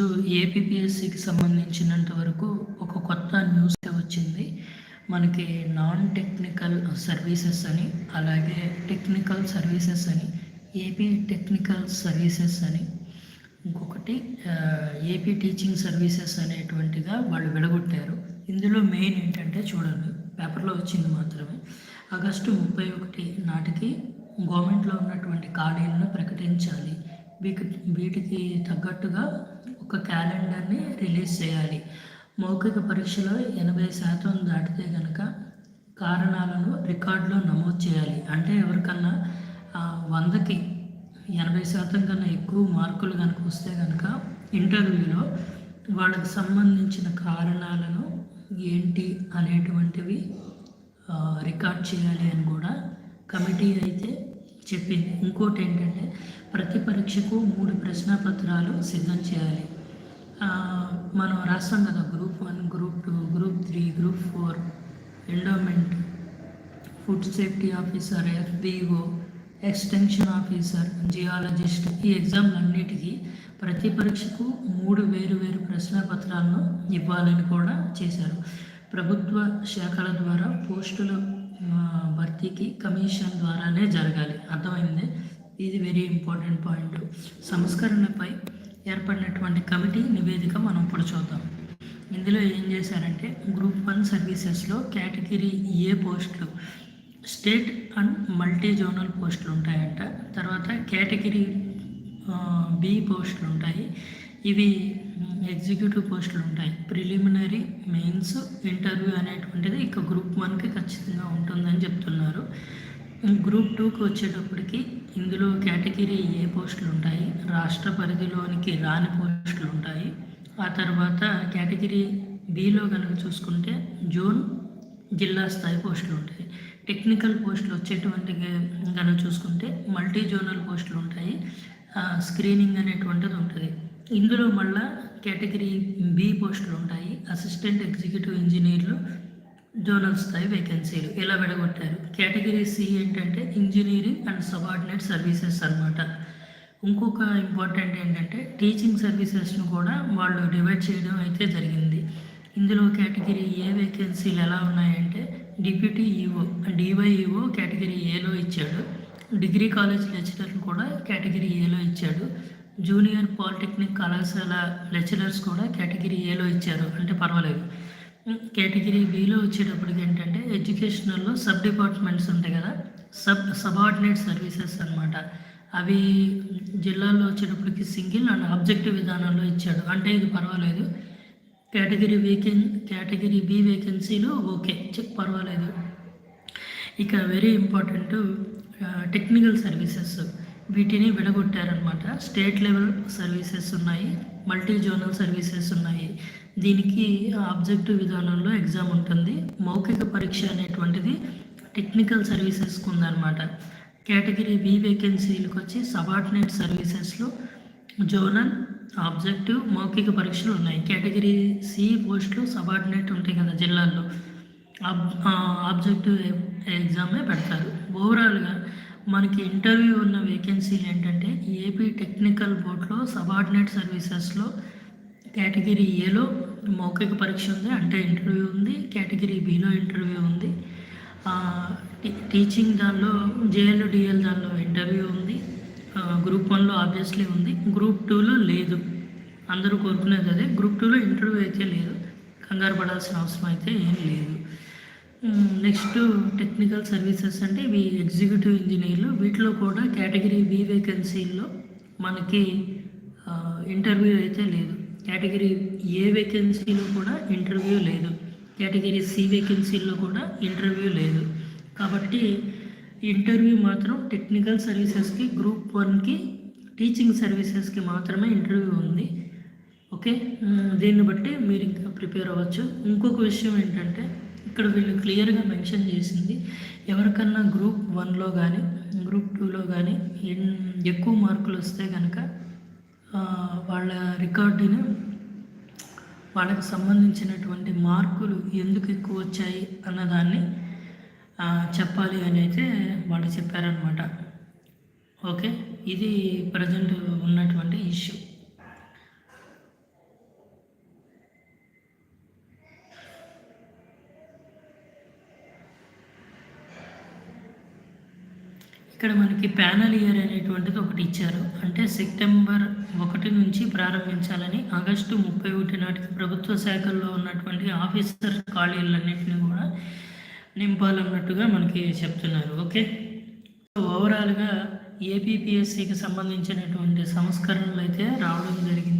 ఈరోజు ఏపీఎస్సికి సంబంధించినంత వరకు ఒక కొత్త న్యూస్ వచ్చింది. మనకి నాన్ టెక్నికల్ సర్వీసెస్ అని అలాగే టెక్నికల్ సర్వీసెస్ అని ఏపీ టెక్నికల్ సర్వీసెస్ అని ఇంకొకటి ఏపీ టీచింగ్ సర్వీసెస్ అనేటువంటిగా వాళ్ళు విడగొట్టారు. ఇందులో మెయిన్ ఏంటంటే చూడండి పేపర్లో వచ్చింది మాత్రమే. ఆగస్టు ముప్పై ఒకటి నాటికి గవర్నమెంట్లో ఉన్నటువంటి ఖాళీలను ప్రకటించాలి. వీటి వీటికి తగ్గట్టుగా ఒక క్యాలెండర్ని రిలీజ్ చేయాలి. మౌఖిక పరీక్షలో ఎనభై శాతం దాటితే కనుక కారణాలను రికార్డులో నమోదు చేయాలి. అంటే ఎవరికన్నా వందకి ఎనభై శాతం కన్నా ఎక్కువ మార్కులు కనుక వస్తే కనుక ఇంటర్వ్యూలో వాళ్ళకి సంబంధించిన కారణాలను ఏంటి అనేటువంటివి రికార్డ్ చేయాలి అని కూడా కమిటీ అయితే చెప్పింది. ఇంకోటి ఏంటంటే ప్రతి పరీక్షకు మూడు ప్రశ్నపత్రాలు సిద్ధం చేయాలి. మనం రాస్తాం కదా group one group two group three group four endowment food safety officer FBO extension officer geologist ఈ ఎగ్జామ్లన్నిటికీ ప్రతి పరీక్షకు మూడు వేరు వేరు ప్రశ్న పత్రాలను ఇవ్వాలని కూడా చేశారు. ప్రభుత్వ శాఖల ద్వారా పోస్టుల భర్తీకి కమిషన్ ద్వారానే జరగాలి. అర్థమైంది? ఇది వెరీ ఇంపార్టెంట్ పాయింట్ సంస్కరణపై ఏర్పడినటువంటి కమిటీ నివేదిక మనం ఇప్పుడు చూద్దాం. ఇందులో ఏం చేశారంటే గ్రూప్ వన్ సర్వీసెస్లో కేటగిరీ ఏ పోస్టులు స్టేట్ అండ్ మల్టీ జోనల్ పోస్టులు ఉంటాయంట. తర్వాత కేటగిరీ బి పోస్టులు ఉంటాయి. ఇవి ఎగ్జిక్యూటివ్ పోస్టులు ఉంటాయి. ప్రిలిమినరీ మెయిన్స్ ఇంటర్వ్యూ అనేటువంటిది ఇక గ్రూప్ వన్కి ఖచ్చితంగా ఉంటుందని చెప్తున్నారు. గ్రూప్ టూకి వచ్చేటప్పటికి ఇందులో కేటగిరీ ఏ పోస్టులు ఉంటాయి రాష్ట్ర పరిధిలోనికి రాని పోస్టులు ఉంటాయి ఆ తర్వాత కేటగిరీ బిలో కనుక చూసుకుంటే జోన్ జిల్లా స్థాయి పోస్టులు ఉంటాయి టెక్నికల్ పోస్టులు వచ్చేటువంటి కనుక చూసుకుంటే మల్టీ జోనల్ పోస్టులు ఉంటాయి ఆ, స్క్రీనింగ్ అనేటువంటిది ఉంటుంది. ఇందులో మళ్ళా కేటగిరీ బి పోస్టులు ఉంటాయి అసిస్టెంట్ ఎగ్జిక్యూటివ్ ఇంజనీర్లు జోనల్ స్థాయి వేకెన్సీలు ఇలా విడగొట్టారు. కేటగిరీ సి ఏంటంటే ఇంజనీరింగ్ అండ్ సబార్డినేట్ సర్వీసెస్ అన్నమాట. ఇంకొక ఇంపార్టెంట్ ఏంటంటే టీచింగ్ సర్వీసెస్ను కూడా వాళ్ళు డివైడ్ చేయడం అయితే జరిగింది. ఇందులో కేటగిరీ ఏ వేకెన్సీలు ఎలా ఉన్నాయంటే డిప్యూటీ ఈఓ డివైఈఓ కేటగిరీ ఏలో ఇచ్చాడు. డిగ్రీ కాలేజ్ లెక్చరర్లు కూడా కేటగిరీ ఏలో ఇచ్చాడు. జూనియర్ పాలిటెక్నిక్ కళాశాల లెక్చరర్స్ కూడా కేటగిరీ ఏలో ఇచ్చారు. అంటే పర్వాలేదు. కేటగిరీ బిలో వచ్చేటప్పటికి ఏంటంటే ఎడ్యుకేషనల్లో సబ్ డిపార్ట్మెంట్స్ ఉంటాయి కదా సబ్ సబార్డినేట్ సర్వీసెస్ అనమాట అవి జిల్లాల్లో వచ్చేటప్పటికి సింగిల్ అండ్ ఆబ్జెక్టివ్ విధానంలో ఇచ్చాడు. అంటే ఇది పర్వాలేదు. కేటగిరీ వేకెన్ కేటగిరీ బి వేకెన్సీలు ఓకే చెక్ పర్వాలేదు. ఇక వెరీ ఇంపార్టెంట్ టెక్నికల్ సర్వీసెస్. వీటిని విడగొట్టారనమాట స్టేట్ లెవెల్ సర్వీసెస్ ఉన్నాయి మల్టీ జోనల్ సర్వీసెస్ ఉన్నాయి. దీనికి ఆబ్జెక్టివ్ విధానంలో ఎగ్జామ్ ఉంటుంది. మౌఖిక పరీక్ష అనేటువంటిది టెక్నికల్ సర్వీసెస్కి ఉందన్నమాట కేటగిరీ బి వేకెన్సీలకు వచ్చి సబార్డినేట్ సర్వీసెస్లో జోనల్ ఆబ్జెక్టివ్ మౌఖిక పరీక్షలు ఉన్నాయి. కేటగిరీ సి పోస్టులు సబార్డినేట్ ఉంటాయి కదా జిల్లాల్లో. ఆబ్ ఆబ్జెక్టివ్ ఎగ్జామే పెడతారు. ఓవరాల్గా మనకి ఇంటర్వ్యూ ఉన్న వేకెన్సీలు ఏంటంటే ఏపీ టెక్నికల్ బోర్డ్లో సబార్డినేట్ సర్వీసెస్లో కేటగిరీ ఏలో మౌఖిక పరీక్ష ఉంది అంటే ఇంటర్వ్యూ ఉంది కేటగిరీ బిలో ఇంటర్వ్యూ ఉంది. టీచింగ్ దానిలో జేఎల్ డిఎల్ దానిలో ఇంటర్వ్యూ ఉంది. గ్రూప్ వన్లో ఆబ్వియస్లీ ఉంది. గ్రూప్ టూలో లేదు. అందరూ కోరుకునేది అదే. గ్రూప్ టూలో ఇంటర్వ్యూ అయితే లేదు. కంగారు పడాల్సిన అవసరం అయితే ఏం లేదు. నెక్స్ట్ టెక్నికల్ సర్వీసెస్ అంటే ఇవి ఎగ్జిక్యూటివ్ ఇంజనీర్లు. వీటిలో కూడా కేటగిరీ బి వేకెన్సీల్లో మనకి ఇంటర్వ్యూ అయితే లేదు. కేటగిరీ ఏ వేకెన్సీలో కూడా ఇంటర్వ్యూ లేదు. కేటగిరీ సి వేకెన్సీల్లో కూడా ఇంటర్వ్యూ లేదు. కాబట్టి ఇంటర్వ్యూ మాత్రం టెక్నికల్ సర్వీసెస్కి గ్రూప్ వన్కి టీచింగ్ సర్వీసెస్కి మాత్రమే ఇంటర్వ్యూ ఉంది. ఓకే? దీన్ని బట్టి మీరు ఇంకా ప్రిపేర్ అవ్వచ్చు. ఇంకొక విషయం ఏంటంటే ఇక్కడ వీళ్ళు క్లియర్గా మెన్షన్ చేసింది ఎవరికన్నా గ్రూప్ వన్లో కానీ గ్రూప్ టూలో కానీ ఎక్కువ మార్కులు వస్తే కనుక వాళ్ళ రికార్డుని వాళ్ళకి సంబంధించినటువంటి మార్కులు ఎందుకు ఎక్కువ వచ్చాయి అన్నదాన్ని చెప్పాలి అని అయితే వాళ్ళు చెప్పారనమాట ఓకే? ఇది ప్రజెంట్ ఉన్నటువంటి ఇష్యూ. ఇక్కడ మనకి ప్యానల్ ఇయర్ అనేటువంటిది ఒకటి ఇచ్చారు. అంటే సెప్టెంబర్ ఒకటి నుంచి ప్రారంభించాలని ఆగస్టు ముప్పై ఒకటి నాటికి ప్రభుత్వ శాఖల్లో ఉన్నటువంటి ఆఫీసర్ ఖాళీలన్నింటినీ కూడా నింపాలన్నట్టుగా మనకి చెప్తున్నారు. ఓకే? ఓవరాల్గా ఏపీపీఎస్సికి సంబంధించినటువంటి సంస్కరణలు అయితే రావడం జరిగింది.